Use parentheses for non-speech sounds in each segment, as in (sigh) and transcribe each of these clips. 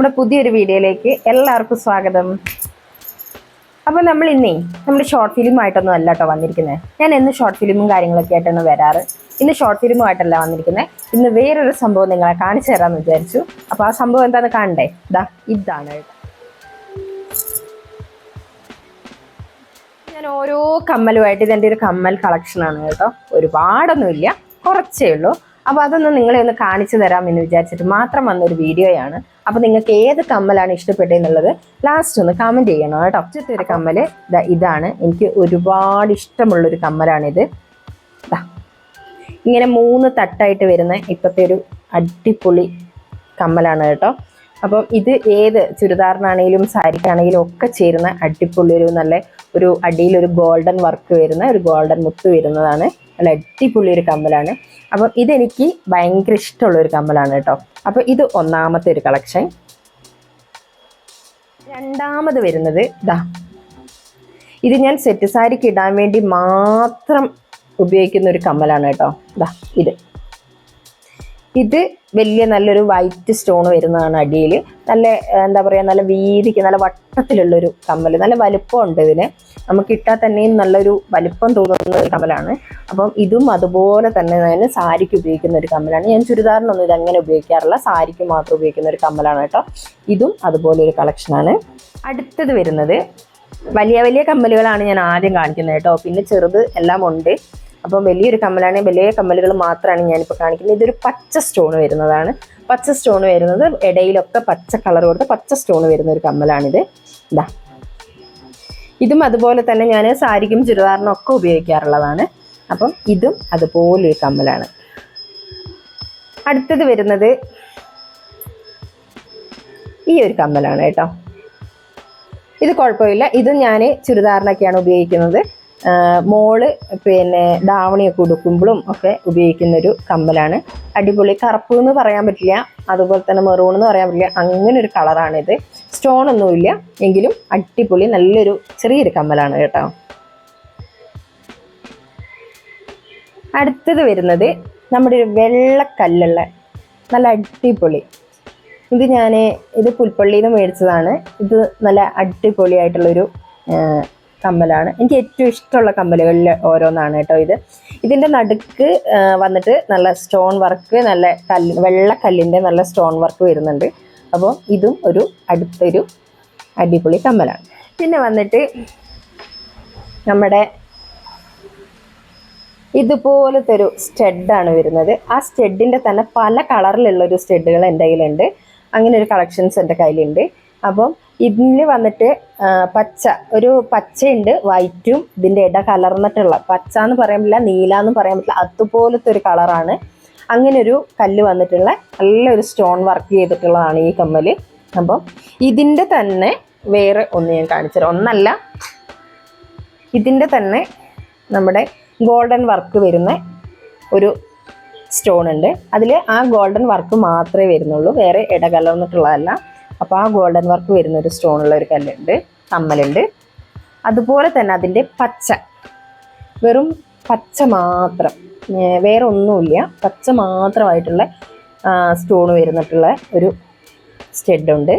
നമ്മുടെ പുതിയൊരു വീഡിയോയിലേക്ക് എല്ലാവർക്കും സ്വാഗതം. അപ്പോൾ നമ്മൾ ഇന്നേ നമ്മുടെ ഷോർട്ട് ഫിലിമായിട്ടൊന്നും അല്ല കേട്ടോ വന്നിരിക്കുന്നത് ഞാൻ എന്ന് ഷോർട്ട് ഫിലിമും കാര്യങ്ങളൊക്കെ ആയിട്ടാണ് വരാറ്. ഇന്ന് ഷോർട്ട് ഫിലിമുമായിട്ടല്ല വന്നിരിക്കുന്നത് ഇന്ന് വേറൊരു സംഭവം നിങ്ങളെ കാണിച്ചു തരാമെന്ന് വിചാരിച്ചു. അപ്പോൾ ആ സംഭവം എന്താണെന്ന് കാണണ്ടേ? ഇതാ ഇതാണ് ഞാൻ ഓരോ കമ്മലുമായിട്ട് ഇതെന്റെ ഒരു കമ്മൽ കളക്ഷനാണ് കേട്ടോ. ഒരുപാടൊന്നുമില്ല. കുറച്ചേ ഉള്ളൂ. അപ്പോൾ അതൊന്ന് നിങ്ങളെ ഒന്ന് കാണിച്ചു തരാം എന്ന് വിചാരിച്ചിട്ട് മാത്രം വന്നൊരു വീഡിയോയാണ്. അപ്പോൾ നിങ്ങൾക്ക് ഏത് കമ്മലാണ് ഇഷ്ടപ്പെട്ടതെന്നുള്ളത് ലാസ്റ്റ് ഒന്ന് കമന്റ് ചെയ്യണം കേട്ടോ. ഒറ്റത്തെ ഒരു കമ്മൽ ഇതാണ്. എനിക്ക് ഒരുപാട് ഇഷ്ടമുള്ളൊരു കമ്മലാണിത്. ഇങ്ങനെ മൂന്ന് തട്ടായിട്ട് വരുന്ന ഇപ്പോഴത്തെ ഒരു അടിപൊളി കമ്മലാണ് കേട്ടോ. അപ്പം ഇത് ഏത് ചുരിദാറിനാണെങ്കിലും സാരിക്കാണെങ്കിലും ഒക്കെ ചേരുന്ന അടിപൊളി ഒരു നല്ല ഒരു അടിയിൽ ഒരു ഗോൾഡൻ വർക്ക് വരുന്ന ഒരു ഗോൾഡൻ മുത്ത് വരുന്നതാണ്. നല്ല അടിപൊളി ഒരു കമ്മലാണ്. അപ്പം ഇതെനിക്ക് ഭയങ്കര ഇഷ്ടമുള്ള ഒരു കമ്മലാണ് കേട്ടോ. അപ്പം ഇത് ഒന്നാമത്തെ ഒരു കളക്ഷൻ. രണ്ടാമത് വരുന്നത് ഇതാ ഇത് ഞാൻ സെറ്റ് സാരിക്ക് ഇടാൻ വേണ്ടി മാത്രം ഉപയോഗിക്കുന്ന ഒരു കമ്മലാണ് കേട്ടോ. ഇതാ ഇത്. ഇത് വലിയ നല്ലൊരു വൈറ്റ് സ്റ്റോൺ വരുന്നതാണ് അടിയിൽ നല്ല എന്താ പറയുക നല്ല വീതിക്ക് നല്ല വട്ടത്തിലുള്ളൊരു കമ്മൽ നല്ല വലുപ്പമുണ്ട് ഇതിന്. നമുക്ക് ഇട്ടാൽ തന്നെയും നല്ലൊരു വലുപ്പം തോന്നുന്ന ഒരു കമ്മലാണ്. അപ്പം ഇതും അതുപോലെ തന്നെ ഞാൻ സാരിക്ക് ഉപയോഗിക്കുന്ന ഒരു കമ്മലാണ്. ഞാൻ ചുരിദാറിനൊന്നും ഇത് അങ്ങനെ ഉപയോഗിക്കാറില്ല. സാരിക്ക് മാത്രം ഉപയോഗിക്കുന്ന ഒരു കമ്മലാണ് കേട്ടോ. ഇതും അതുപോലെ ഒരു കളക്ഷനാണ് അടുത്തത് വരുന്നത്. വലിയ വലിയ കമ്മലുകളാണ് ഞാൻ ആദ്യം കാണിക്കുന്നത് കേട്ടോ. പിന്നെ ചെറുത് എല്ലാം ഉണ്ട് അപ്പം വലിയൊരു കമ്മലാണെങ്കിൽ വലിയ കമ്മലുകൾ മാത്രമാണ് ഞാനിപ്പോൾ കാണിക്കുന്നത്. ഇതൊരു പച്ച സ്റ്റോൺ വരുന്നതാണ്. പച്ച സ്റ്റോൺ വരുന്നത് ഇടയിലൊക്കെ പച്ച കളർ കൊടുത്ത് പച്ച സ്റ്റോൺ വരുന്ന ഒരു കമ്മലാണിത്. ഇതാ ഇതും അതുപോലെ തന്നെ ഞാൻ സാരിക്കും ചുരിദാറിനും ഒക്കെ ഉപയോഗിക്കാറുള്ളതാണ്. അപ്പം ഇതും അതുപോലൊരു കമ്മലാണ്. അടുത്തത് വരുന്നത് ഈ ഒരു കമ്മലാണ് കേട്ടോ. ഇത് കുഴപ്പമില്ല. ഇത് ഞാൻ ചുരിദാറിനൊക്കെയാണ് ഉപയോഗിക്കുന്നത്. മോൾ പിന്നെ ധാവണിയൊക്കെ ഉടുക്കുമ്പോഴും ഒക്കെ ഉപയോഗിക്കുന്ന ഒരു കമ്മലാണ്. അടിപൊളി. കറുപ്പ് എന്ന് പറയാൻ പറ്റില്ല. അതുപോലെ തന്നെ മെറൂൺ എന്ന് പറയാൻ പറ്റില്ല. അങ്ങനെ ഒരു കളറാണിത്. സ്റ്റോൺ ഒന്നുമില്ല. എങ്കിലും അടിപൊളി നല്ലൊരു ചെറിയൊരു കമ്മലാണ് കേട്ടോ. അടുത്തത് വരുന്നത് നമ്മുടെ ഒരു വെള്ളക്കല്ലുള്ള നല്ല അടിപൊളി. ഇത് ഞാൻ ഇത് പുൽപ്പള്ളിയിൽ നിന്ന് മേടിച്ചതാണ്. ഇത് നല്ല അടിപൊളിയായിട്ടുള്ളൊരു കമ്മലാണ്. എനിക്ക് ഏറ്റവും ഇഷ്ടമുള്ള കമ്മലുകളിൽ ഓരോന്നാണ് കേട്ടോ ഇത്. ഇതിന്റെ നടുക്ക് വന്നിട്ട് നല്ല സ്റ്റോൺ വർക്ക് നല്ല കല്ല് വെള്ളക്കല്ലിന്റെ നല്ല സ്റ്റോൺ വർക്ക് വരുന്നുണ്ട്. അപ്പോൾ ഇതും ഒരു അടുത്തൊരു അടിപൊളി കമ്മലാണ്. പിന്നെ വന്നിട്ട് നമ്മുടെ ഇതുപോലത്തെ ഒരു സ്റ്റെഡാണ് വരുന്നത്. ആ സ്റ്റെഡിന്റെ തന്നെ പല കളറിലുള്ള ഒരു സ്റ്റെഡുകൾ എന്റെ കയ്യിലുണ്ട്. അങ്ങനെ ഒരു കളക്ഷൻസ് എന്റെ കയ്യിലുണ്ട്. അപ്പം ഇതിന് വന്നിട്ട് പച്ച. ഒരു പച്ചയുണ്ട് വൈറ്റും ഇതിന്റെ ഇട കലർന്നിട്ടുള്ള. പച്ച എന്ന് പറയാൻ പറ്റില്ല നീല എന്ന് പറയാൻ പറ്റില്ല അതുപോലത്തെ ഒരു കളറാണ്. അങ്ങനെ ഒരു കല്ല് വന്നിട്ടുള്ള നല്ലൊരു സ്റ്റോൺ വർക്ക് ചെയ്തിട്ടുള്ളതാണ് ഈ കമ്മൽ അപ്പം ഇതിന്റെ തന്നെ വേറെ ഒന്ന് ഞാൻ കാണിച്ചുതരാം ഒന്നല്ല ഇതിന്റെ തന്നെ നമ്മുടെ ഗോൾഡൻ വർക്ക് വരുന്ന ഒരു സ്റ്റോൺ ഉണ്ട്. അതിൽ ആ ഗോൾഡൻ വർക്ക് മാത്രമേ വരുന്നുള്ളൂ വേറെ ഇടകലർന്നിട്ടുള്ളതല്ല അപ്പോൾ ആ ഗോൾഡൻ വർക്ക് വരുന്ന ഒരു സ്റ്റോണുള്ള ഒരു കല്ലുണ്ട് കമ്മലുണ്ട്. അതുപോലെ തന്നെ അതിന്റെ പച്ച വെറും പച്ച മാത്രം വേറെ ഒന്നുമില്ല. പച്ച മാത്രമായിട്ടുള്ള സ്റ്റോൺ വരുന്നിട്ടുള്ള ഒരു സ്റ്റെഡുണ്ട്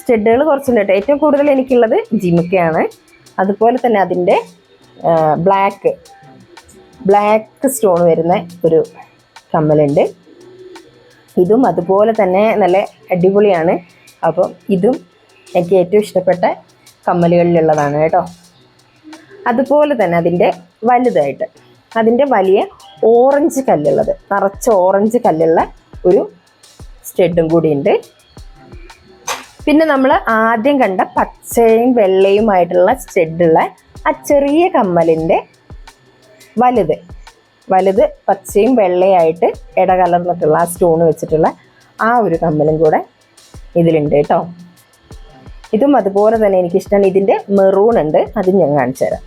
സ്റ്റെഡുകൾ കുറച്ചുണ്ട് കേട്ടോ. ഏറ്റവും കൂടുതൽ എനിക്കുള്ളത് ജിമുക്കയാണ് അതുപോലെ തന്നെ അതിന്റെ ബ്ലാക്ക് ബ്ലാക്ക് സ്റ്റോൺ വരുന്ന ഒരു കമ്മലുണ്ട്. ഇതും അതുപോലെ തന്നെ നല്ല അടിപൊളിയാണ്. അപ്പം ഇതും എനിക്ക് ഏറ്റവും ഇഷ്ടപ്പെട്ട കമ്മലുകളിലുള്ളതാണ് കേട്ടോ. അതുപോലെ തന്നെ അതിന്റെ വലുതായിട്ട് അതിന്റെ വലിയ ഓറഞ്ച് കല്ലുള്ളത് നിറച്ച ഓറഞ്ച് കല്ലുള്ള ഒരു സ്റ്റെഡും കൂടിയുണ്ട്. പിന്നെ നമ്മൾ ആദ്യം കണ്ട പച്ചയും വെള്ളയുമായിട്ടുള്ള സ്റ്റെഡുള്ള ആ ചെറിയ കമ്മലിന്റെ വലുത്. വലുത് പച്ചയും വെള്ളയായിട്ട് ഇടകലർന്നിട്ടുള്ള ആ സ്റ്റോൺ വെച്ചിട്ടുള്ള ആ ഒരു കമ്മലും കൂടെ ഇതിലുണ്ട് കേട്ടോ. ഇതും അതുപോലെ തന്നെ എനിക്കിഷ്ടമാണ് ഇതിന്റെ മെറൂൺ ഉണ്ട്. അതും ഞാൻ കാണിച്ചു തരാം.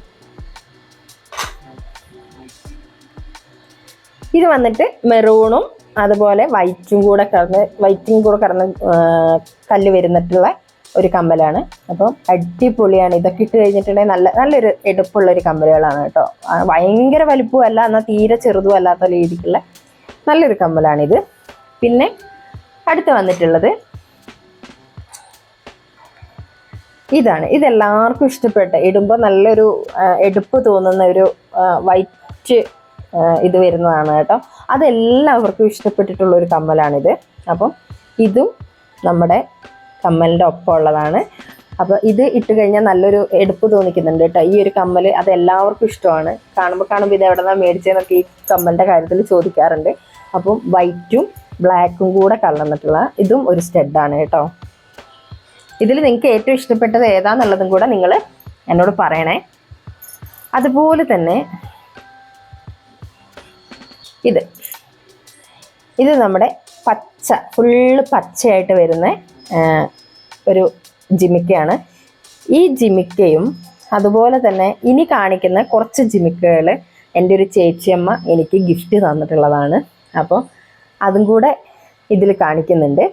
ഇത് വന്നിട്ട് മെറൂണും അതുപോലെ വൈറ്റും കൂടെ കടന്ന് വൈറ്റും കൂടെ കടന്ന് കല്ല് വരുന്നിട്ടുള്ള ഒരു കമ്മലാണ്. അപ്പം അടിപൊളിയാണ്. ഇതൊക്കെ ഇട്ട് കഴിഞ്ഞിട്ടുണ്ടെങ്കിൽ നല്ല നല്ലൊരു എടുപ്പുള്ള ഒരു കമ്മലുകളാണ് കേട്ടോ. ഭയങ്കര വലിപ്പമല്ല എന്നാൽ തീരെ ചെറുതും അല്ലാത്ത രീതിക്കുള്ള നല്ലൊരു കമ്മലാണിത്. പിന്നെ അടുത്ത് വന്നിട്ടുള്ളത് ഇതാണ്. ഇതെല്ലാവർക്കും ഇഷ്ടപ്പെട്ട ഇടുമ്പോൾ നല്ലൊരു എടുപ്പ് തോന്നുന്ന ഒരു വൈറ്റ് ഇത് വരുന്നതാണ് കേട്ടോ. അതെല്ലാവർക്കും ഇഷ്ടപ്പെട്ടിട്ടുള്ള ഒരു കമ്മലാണിത്. അപ്പം ഇതും നമ്മുടെ കമ്മലിന്റെ ഒപ്പം ഉള്ളതാണ് അപ്പോൾ ഇത് ഇട്ട് കഴിഞ്ഞാൽ നല്ലൊരു എടുപ്പ് തോന്നിക്കുന്നുണ്ട് കേട്ടോ. ഈ ഒരു കമ്മൽ അത് എല്ലാവർക്കും ഇഷ്ടമാണ്. കാണുമ്പോൾ കാണുമ്പോൾ ഇത് എവിടെ നിന്നാണ് മേടിച്ചതെന്നൊക്കെ ഈ കമ്മലിന്റെ കാര്യത്തിൽ ചോദിക്കാറുണ്ട്. അപ്പം വൈറ്റും ബ്ലാക്കും കൂടെ കലർന്നിട്ടുള്ള ഇതും ഒരു സ്റ്റെഡാണ് കേട്ടോ. ഇതിൽ നിങ്ങൾക്ക് ഏറ്റവും ഇഷ്ടപ്പെട്ടത് ഏതാന്നുള്ളതും കൂടെ നിങ്ങൾ എന്നോട് പറയണേ. അതുപോലെ തന്നെ ഇത്. ഇത് നമ്മുടെ പച്ച ഫുള്ള് പച്ചയായിട്ട് വരുന്ന ഒരു ജിമിക്കയാണ്. ഈ ജിമിക്കയും അതുപോലെ തന്നെ ഇനി കാണിക്കുന്ന കുറച്ച് ജിമിക്കകൾ എന്റെ ഒരു ചേച്ചിയമ്മ എനിക്ക് ഗിഫ്റ്റ് തന്നിട്ടുള്ളതാണ്. അപ്പോൾ അതും കൂടെ ഇതിൽ കാണിക്കുന്നുണ്ട്.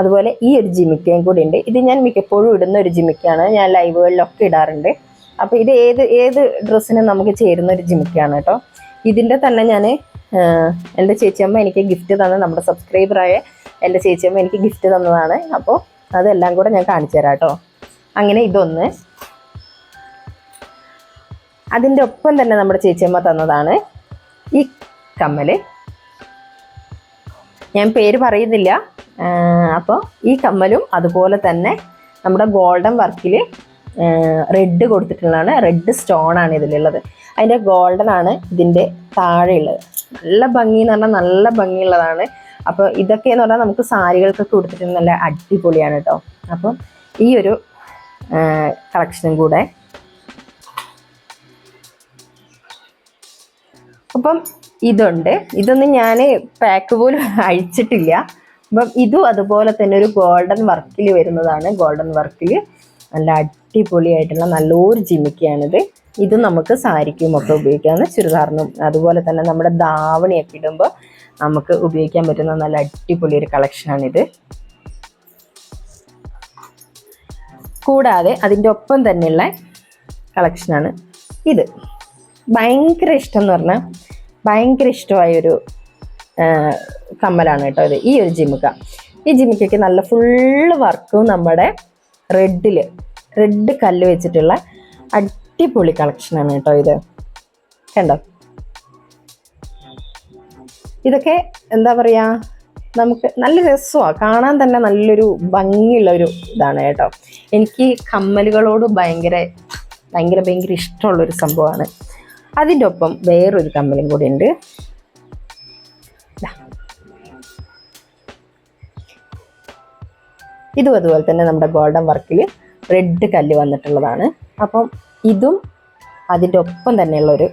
അതുപോലെ ഈ ഒരു ജിമിക്കയും കൂടി ഉണ്ട്. ഇത് ഞാൻ മിക്കപ്പോഴും ഇടുന്ന ഒരു ജിമിക്കയാണ് ഞാൻ ലൈവുകളിലൊക്കെ ഇടാറുണ്ട്. അപ്പോൾ ഇത് ഏത് ഏത് ഡ്രസ്സിന് നമുക്ക് ചേരുന്ന ഒരു ജിമിക്കയാണ് കേട്ടോ. ഇതിന്റെ തന്നെ ഞാൻ എന്റെ ചേച്ചിയമ്മ എനിക്ക് ഗിഫ്റ്റ് തന്ന നമ്മുടെ സബ്സ്ക്രൈബറായ എന്റെ ചേച്ചിയമ്മ എനിക്ക് ഗിഫ്റ്റ് തന്നതാണ്. അപ്പോൾ അതെല്ലാം കൂടെ ഞാൻ കാണിച്ചു തരാം കേട്ടോ. അങ്ങനെ ഇതൊന്ന്. അതിന്റെ ഒപ്പം തന്നെ നമ്മുടെ ചേച്ചിയമ്മ തന്നതാണ് ഈ കമ്മൽ. ഞാൻ പേര് പറയുന്നില്ല. അപ്പോൾ ഈ കമ്മലും അതുപോലെ തന്നെ നമ്മുടെ ഗോൾഡൻ വർക്കിൽ റെഡ് കൊടുത്തിട്ടുള്ളതാണ്. റെഡ് സ്റ്റോൺ ആണ് ഇതിലുള്ളത്. അതിന്റെ ഗോൾഡൻ ആണ് ഇതിന്റെ താഴെയുള്ളത്. നല്ല ഭംഗി എന്ന് പറഞ്ഞാൽ നല്ല ഭംഗിയുള്ളതാണ്. അപ്പോൾ ഇതൊക്കെ എന്ന് പറഞ്ഞാൽ നമുക്ക് സാരികൾക്കൊക്കെ കൊടുത്തിട്ട് നല്ല അടിപൊളിയാണ് കേട്ടോ അപ്പം ഈ ഒരു കളക്ഷനും കൂടെ. അപ്പം ഇതുണ്ട്. ഇതൊന്നും ഞാൻ പാക്ക് പോലും (laughs) അഴിച്ചിട്ടില്ല. അപ്പം ഇതും അതുപോലെ തന്നെ ഒരു ഗോൾഡൻ വർക്കിൽ വരുന്നതാണ്. ഗോൾഡൻ വർക്കിൽ നല്ല അടിപൊളിയായിട്ടുള്ള നല്ലൊരു ജിമിക്കയാണിത് ഇത് നമുക്ക് സാരിക്കും ഒക്കെ ഉപയോഗിക്കാവുന്ന ചുരിദാറിനും അതുപോലെ തന്നെ നമ്മുടെ ധാവണിയൊക്കെ ഇടുമ്പോൾ നമുക്ക് ഉപയോഗിക്കാൻ പറ്റുന്ന നല്ല അടിപൊളി ഒരു കളക്ഷനാണിത് കൂടാതെ അതിന്റെ ഒപ്പം തന്നെയുള്ള കളക്ഷനാണ് ഇത്. ഭയങ്കര ഇഷ്ടം എന്ന് പറഞ്ഞാൽ ഭയങ്കര ഇഷ്ടമായൊരു കമ്മലാണ് കേട്ടോ ഇത്. ഈ ഒരു ജിമുക്ക. ഈ ജിമിക്കയ്ക്ക് നല്ല ഫുള്ള് വർക്കും നമ്മുടെ റെഡിൽ റെഡ് കല്ല് വെച്ചിട്ടുള്ള അടിപൊളി കളക്ഷനാണ് കേട്ടോ ഇത്. കണ്ടോ? ഇതൊക്കെ എന്താ പറയുക നമുക്ക് നല്ല രസമാണ് കാണാൻ തന്നെ നല്ലൊരു ഭംഗിയുള്ള ഒരു ഇതാണ് കേട്ടോ. എനിക്ക് കമ്മലുകളോട് ഭയങ്കര ഭയങ്കര ഭയങ്കര ഇഷ്ടമുള്ളൊരു സംഭവമാണ്. അതിന്റെ ഒപ്പം വേറൊരു കമ്മലും കൂടി ഉണ്ട്. ഇതും അതുപോലെ തന്നെ നമ്മുടെ ഗോൾഡൻ വർക്കിൽ റെഡ് കല്ല് വന്നിട്ടുള്ളതാണ്. അപ്പം ഇതും അതിന്റെ ഒപ്പം തന്നെയുള്ളൊരു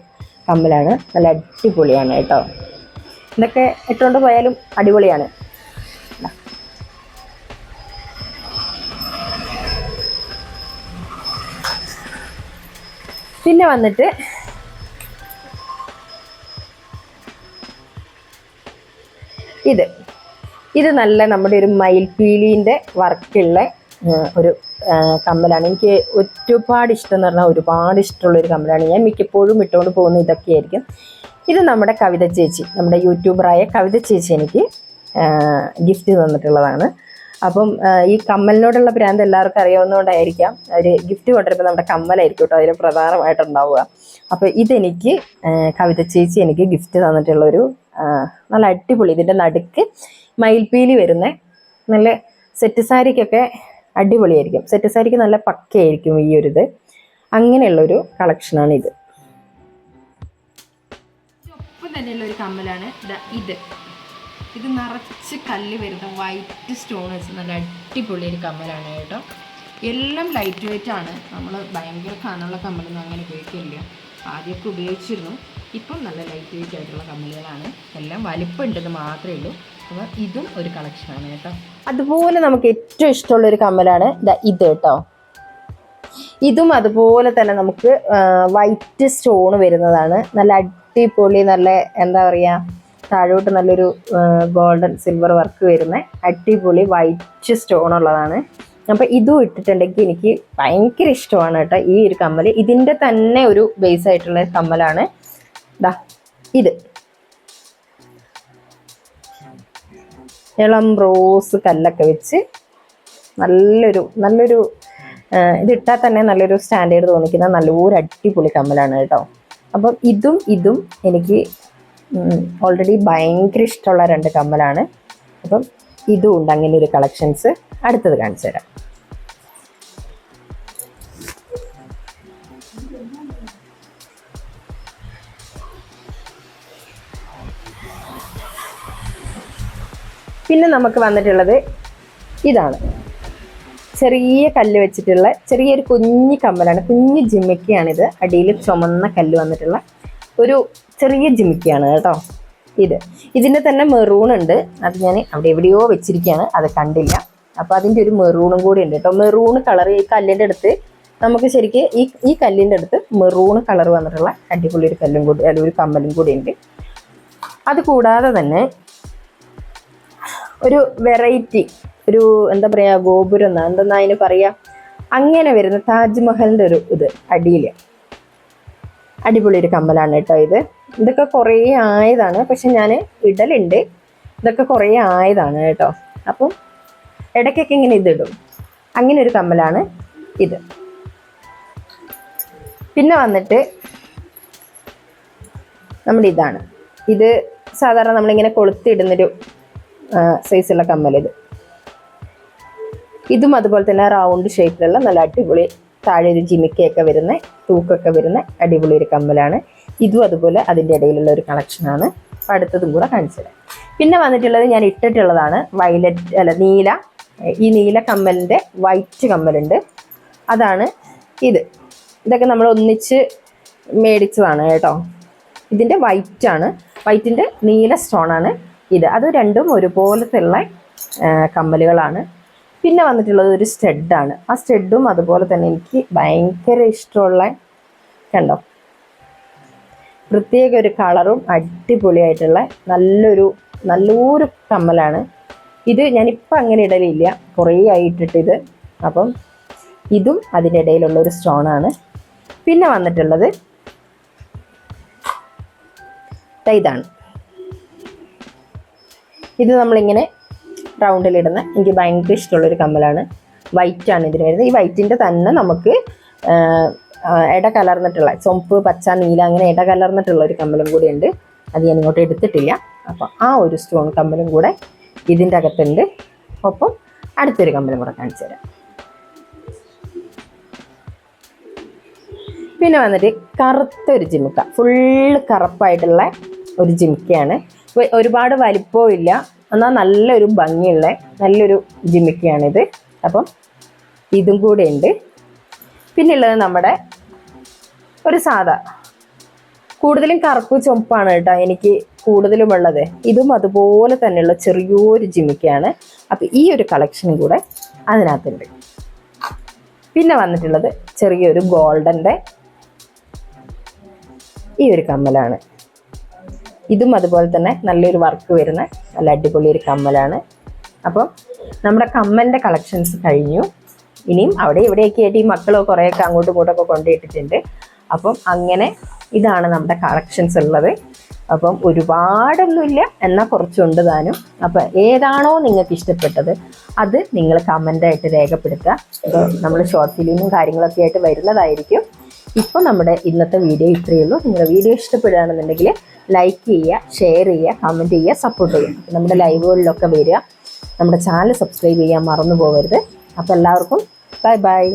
കമ്മലാണ്. നല്ല അടിപൊളിയാണ് കേട്ടോ. ഇതൊക്കെ ഇട്ടുകൊണ്ട് പോയാലും അടിപൊളിയാണ്. പിന്നെ വന്നിട്ട് ഇത്. ഇത് നല്ല നമ്മുടെ ഒരു മയിൽപീലിന്റെ വർക്കുള്ള ഒരു കമ്മലാണ്. എനിക്ക് ഒരുപാട് ഇഷ്ടം എന്ന് പറഞ്ഞാൽ ഒരുപാട് ഇഷ്ടമുള്ള ഒരു കമ്മലാണ്. ഞാൻ മിക്കപ്പോഴും ഇട്ടുകൊണ്ട് പോകുന്ന ഇതൊക്കെയായിരിക്കും. ഇത് നമ്മുടെ കവിത ചേച്ചി നമ്മുടെ യൂട്യൂബറായ കവിത ചേച്ചി എനിക്ക് ഗിഫ്റ്റ് തന്നിട്ടുള്ളതാണ്. അപ്പം ഈ കമ്മലിനോടുള്ള ഭ്രാന്ത് എല്ലാവർക്കും അറിയാവുന്നതുകൊണ്ടായിരിക്കാം ഒരു ഗിഫ്റ്റ് കൊണ്ടുവരുമ്പോൾ നമ്മുടെ കമ്മലായിരിക്കും കേട്ടോ അതിൽ പ്രധാനമായിട്ടുണ്ടാവുക. അപ്പോൾ ഇതെനിക്ക് കവിത ചേച്ചി എനിക്ക് ഗിഫ്റ്റ് തന്നിട്ടുള്ളൊരു നല്ല അടിപൊളി ഇതിന്റെ നടുക്ക് മയിൽപ്പീലി വരുന്ന നല്ല സെറ്റ് സാരിക്കൊക്കെ അടിപൊളിയായിരിക്കും. സെറ്റ് സാരിക്ക് നല്ല പക്കയായിരിക്കും ഈ ഒരു ഇത്. അങ്ങനെയുള്ളൊരു കളക്ഷനാണ് ഇത്. തന്നെയുള്ള ഒരു കമ്മലാണ് ഇത്. ഇത് നിറച്ച് കല്ല് വരുന്ന വൈറ്റ് സ്റ്റോൺ വെച്ച് നല്ല അടിപൊളി ഒരു കമ്മലാണ് കേട്ടോ. എല്ലാം ലൈറ്റ് വെയിറ്റ് ആണ്. നമ്മൾ ഭയങ്കര കാണാനുള്ള കമ്മലൊന്നും അങ്ങനെ ഉപയോഗിക്കില്ല. ആദ്യമൊക്കെ ഉപയോഗിച്ചിരുന്നു. ഇപ്പം നല്ല ലൈറ്റ് വെയിറ്റ് ആയിട്ടുള്ള കമ്മലുകളാണ്. എല്ലാം വലിപ്പമുണ്ടെന്ന് മാത്രമേ ഉള്ളൂ. അപ്പോൾ ഇതും ഒരു കളക്ഷനാണ് കേട്ടോ. അതുപോലെ നമുക്ക് ഏറ്റവും ഇഷ്ടമുള്ള ഒരു കമ്മലാണ് ഇത് കേട്ടോ. ഇതും അതുപോലെ തന്നെ നമുക്ക് വൈറ്റ് സ്റ്റോൺ വരുന്നതാണ്. നല്ല അടിപൊളി നല്ല എന്താ പറയുക താഴോട്ട് നല്ലൊരു ഗോൾഡൻ സിൽവർ വർക്ക് വരുന്ന. അടിപൊളി വൈറ്റ് സ്റ്റോൺ ഉള്ളതാണ്. അപ്പോൾ ഇതും ഇട്ടിട്ടുണ്ടെങ്കിൽ എനിക്ക് ഭയങ്കര ഇഷ്ടമാണ് കേട്ടോ ഈ ഒരു കമ്മൽ ഇതിന്റെ തന്നെ ഒരു ബേസ് ആയിട്ടുള്ള കമ്മലാണ്. ദാ ഇത്. ഇളം റോസ് കല്ലൊക്കെ വെച്ച് നല്ലൊരു നല്ലൊരു ഇതിട്ടാൽ തന്നെ നല്ലൊരു സ്റ്റാൻഡേർഡ് തോന്നിക്കുന്ന നല്ലൊരു അടിപൊളി കമ്മലാണ് കേട്ടോ. അപ്പം ഇതും ഇതും എനിക്ക് ഓൾറെഡി ഭയങ്കര ഇഷ്ടമുള്ള രണ്ട് കമ്മലാണ്. അപ്പം ഇതും ഉണ്ട് അങ്ങനെ ഒരു കളക്ഷൻസ്. അടുത്തത് കാണിച്ചു തരാം. പിന്നെ നമുക്ക് വന്നിട്ടുള്ളത് ഇതാണ്. ചെറിയ കല്ല് വെച്ചിട്ടുള്ള ചെറിയൊരു കുഞ്ഞു കമ്മലാണ്. കുഞ്ഞു ജിമ്മിക്കയാണിത്. അടിയിൽ ചുമന്ന കല്ല് വന്നിട്ടുള്ള ഒരു ചെറിയ ജിമ്മിക്കയാണ് കേട്ടോ ഇത്. ഇതിന്റെ തന്നെ മെറൂൺ ഉണ്ട്. അത് ഞാൻ അവിടെ എവിടെയോ വെച്ചിരിക്കുകയാണ്. അത് കണ്ടില്ല. അപ്പോൾ അതിന്റെ ഒരു മെറൂണും കൂടി ഉണ്ട് കേട്ടോ. മെറൂൺ കളർ ഈ കല്ലിന്റെ അടുത്ത് നമുക്ക് ശരിക്കും ഈ ഈ കല്ലിന്റെ അടുത്ത് മെറൂൺ കളർ വന്നിട്ടുള്ള അടിപൊളി ഒരു കല്ലും കൂടി അല്ല ഒരു കമ്മലും കൂടി ഉണ്ട്. അത് കൂടാതെ തന്നെ ഒരു വെറൈറ്റി ഒരു എന്താ പറയാ ഗോപുരം എന്നാ എന്തെന്നാ അതിന് പറയാ? അങ്ങനെ വരുന്ന താജ്മഹലിന്റെ ഒരു ഇത് അടിയിൽ അടിപൊളി ഒരു കമ്മലാണ് കേട്ടോ ഇത്. ഇതൊക്കെ കുറേ ആയതാണ് പക്ഷെ ഞാൻ ഇടലുണ്ട്. ഇതൊക്കെ കുറേ ആയതാണ് കേട്ടോ. അപ്പം ഇടയ്ക്കൊക്കെ ഇങ്ങനെ ഇതിടും അങ്ങനെ ഒരു കമ്മലാണ് ഇത്. പിന്നെ വന്നിട്ട് നമ്മുടെ ഇതാണ്. ഇത് സാധാരണ നമ്മളിങ്ങനെ കൊളുത്തിടുന്നൊരു സൈസുള്ള കമ്മൽ ഇത്. ഇതും അതുപോലെ തന്നെ റൗണ്ട് ഷേപ്പിലുള്ള നല്ല അടിപൊളി താഴെ ഒരു ജിമിക്കയൊക്കെ വരുന്ന തൂക്കൊക്കെ വരുന്ന അടിപൊളി ഒരു കമ്മലാണ്. ഇതും അതുപോലെ അതിന്റെ ഇടയിലുള്ള ഒരു കളക്ഷനാണ് അപ്പോൾ അടുത്തതും കൂടെ കാണിച്ചത് പിന്നെ വന്നിട്ടുള്ളത് ഞാൻ ഇട്ടിട്ടുള്ളതാണ് വയലറ്റ് അല്ല നീല. ഈ നീല കമ്മലിന്റെ വൈറ്റ് കമ്മലുണ്ട്. അതാണ് ഇത്. ഇതൊക്കെ നമ്മൾ ഒന്നിച്ച് മേടിച്ചതാണ് കേട്ടോ. ഇതിന്റെ വൈറ്റാണ് വൈറ്റിന്റെ നീല സ്റ്റോണാണ് ഇത്. അത് രണ്ടും ഒരുപോലത്തെ ഉള്ള കമ്മലുകളാണ്. പിന്നെ വന്നിട്ടുള്ളത് ഒരു സ്റ്റെഡാണ് ആ സ്റ്റെഡും അതുപോലെ തന്നെ എനിക്ക് ഭയങ്കര ഇഷ്ടമുള്ള കണ്ടോ? പ്രത്യേക ഒരു കളറും അടിപൊളിയായിട്ടുള്ള നല്ലൊരു നല്ലൊരു കമ്മലാണ്. ഇത് ഞാനിപ്പോൾ അങ്ങനെ ഇടലില്ല. കുറേ ആയിട്ടിട്ടിത്. അപ്പം ഇതും അതിന്റെ ഇടയിലുള്ള ഒരു സ്റ്റോണാണ് പിന്നെ വന്നിട്ടുള്ളത് ഇതാണ്. ഇത് നമ്മളിങ്ങനെ റൗണ്ടിലിടുന്ന എനിക്ക് ഭയങ്കര ഇഷ്ടമുള്ളൊരു കമ്മലാണ്. വൈറ്റ് ആണ് ഇതിന് വരുന്നത്. ഈ വൈറ്റിന്റെ തന്നെ നമുക്ക് ഇട കലർന്നിട്ടുള്ള ചുമപ്പ് പച്ച നീല അങ്ങനെ ഇട കലർന്നിട്ടുള്ള ഒരു കമ്മലും കൂടി ഉണ്ട്. അത് ഞാൻ ഇങ്ങോട്ട് എടുത്തിട്ടില്ല. അപ്പോൾ ആ ഒരു സ്റ്റോൺ കമ്മലും കൂടെ ഇതിന്റെ അകത്തുണ്ട്. ഒപ്പം അടുത്തൊരു കമ്മലും കൂടെ കാണിച്ചു തരാം. പിന്നെ വന്നിട്ട് കറുത്ത ഒരു ജിമിക്ക. ഫുള്ള് കറുപ്പായിട്ടുള്ള ഒരു ജിമിക്കയാണ്. ഒരുപാട് വലിപ്പവും ഇല്ല. എന്നാൽ നല്ലൊരു ഭംഗിയുള്ള നല്ലൊരു ജിമിക്കയാണിത് അപ്പം ഇതും കൂടെ ഉണ്ട്. പിന്നെ ഉള്ളത് നമ്മുടെ ഒരു സാധാ. കൂടുതലും കറുപ്പ് ചുമപ്പാണ് കേട്ടോ എനിക്ക് കൂടുതലും ഉള്ളത് ഇതും അതുപോലെ തന്നെയുള്ള ചെറിയൊരു ജിമിക്കയാണ് അപ്പം ഈ ഒരു കളക്ഷനും കൂടെ അതിനകത്തുണ്ട്. പിന്നെ വന്നിട്ടുള്ളത് ചെറിയൊരു ഗോൾഡന്റെ ഈ ഒരു കമ്മലാണ്. ഇതും അതുപോലെ തന്നെ നല്ലൊരു വർക്ക് വരുന്ന നല്ല അടിപൊളി ഒരു കമ്മലാണ്. അപ്പം നമ്മുടെ കമ്മലിന്റെ കളക്ഷൻസ് കഴിഞ്ഞു. ഇനിയും അവിടെ ഇവിടെയൊക്കെ ആയിട്ട് ഈ മക്കളോ കുറേയൊക്കെ അങ്ങോട്ടും ഇങ്ങോട്ടൊക്കെ കൊണ്ടുപോയിട്ടിട്ടുണ്ട്. അപ്പം അങ്ങനെ ഇതാണ് നമ്മുടെ കളക്ഷൻസ് ഉള്ളത്. അപ്പം ഒരുപാടൊന്നുമില്ല. എന്നാൽ കുറച്ചുണ്ട് താനും. അപ്പം ഏതാണോ നിങ്ങൾക്ക് ഇഷ്ടപ്പെട്ടത് അത് നിങ്ങൾ കമന്റായിട്ട് രേഖപ്പെടുത്തുക. നമ്മൾ ഷോർട്ട് ഫിലിമും കാര്യങ്ങളൊക്കെ ആയിട്ട് വരുന്നതായിരിക്കും. ഇപ്പോൾ നമ്മുടെ ഇന്നത്തെ വീഡിയോ ഇത്രയേ ഉള്ളൂ. നിങ്ങളുടെ വീഡിയോ ഇഷ്ടപ്പെടുകയാണെന്നുണ്ടെങ്കിൽ ലൈക്ക് ചെയ്യുക ഷെയർ ചെയ്യുക കമന്റ് ചെയ്യുക സപ്പോർട്ട് ചെയ്യുക. നമ്മുടെ ലൈവുകളിലൊക്കെ വരിക. നമ്മുടെ ചാനൽ സബ്സ്ക്രൈബ് ചെയ്യാൻ മറന്നു പോകരുത്. അപ്പോൾ എല്ലാവർക്കും ബൈ ബൈ